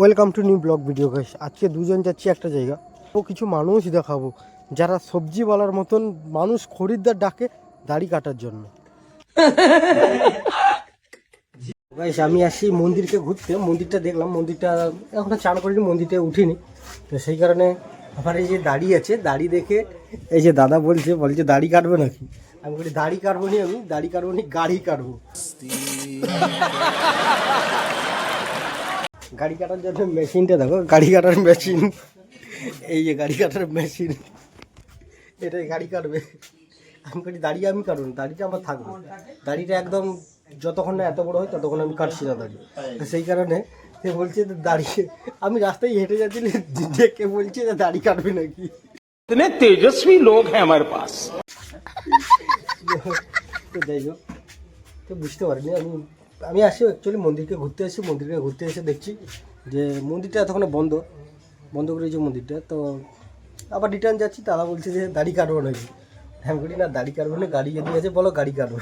Welcome to new blog video guys. আজকে দুজন যাচ্ছি একটা জায়গা। ও কিছু মানুষ দেখাবো, যারা সবজিওয়ালার মতন মানুষ খরিদ্দার ডাকে দাড়ি কাটার জন্য। গাইস, আমি আসি মন্দিরকে ঘুরতে। মন্দিরটা দেখলাম, মন্দিরটা এখনও চান করিনি, মন্দিরটা উঠিনি। তো সেই কারণে আমার এই যে দাড়ি আছে, দাড়ি দেখে এই যে দাদা বলছে বলছে দাড়ি কাটবে নাকি? আমি বলি, দাড়ি কাটবো নি আমি? দাড়ি কাটবো নি, গাড়ি কাটবো। গাড়ি কাটার জন্য মেশিনটা দেখো গাড়ি কাটার মেশিন এই যে গাড়ি কাটার মেশিন এটাই গাড়ি কাটবে আমি বলি দাড়ি আমি কাটবো না, দাড়িটা আমার থাকবে দাড়িটা একদম যতক্ষণ না এত বড় হয় ততক্ষণ আমি কাটছি না দাড়ি তো সেই কারণে সে বলছে যে দাঁড়িয়ে আমি রাস্তায় হেঁটে যাচ্ছি দেখে বলছে যে দাড়ি কাটবে নাকি इतने तेजस्वी लोग हैं हमारे पास তো যাই হোক তো বুঝতে পারিনি আমি আমি আসি অ্যাকচুয়ালি মন্দিরকে ঘুরতে এসেছি মন্দিরকে ঘুরতে এসে দেখছি যে মন্দিরটা এতক্ষণ বন্ধ বন্ধ করে যে মন্দিরটা। তো আবার রিটার্ন যাচ্ছি, তারা বলছে যে দাড়ি কাটবো নাকি? হ্যাঁ বলি, না, দাড়ি কাটবো না, গাড়ি যদি আছে, বলো গাড়ি কাটবো।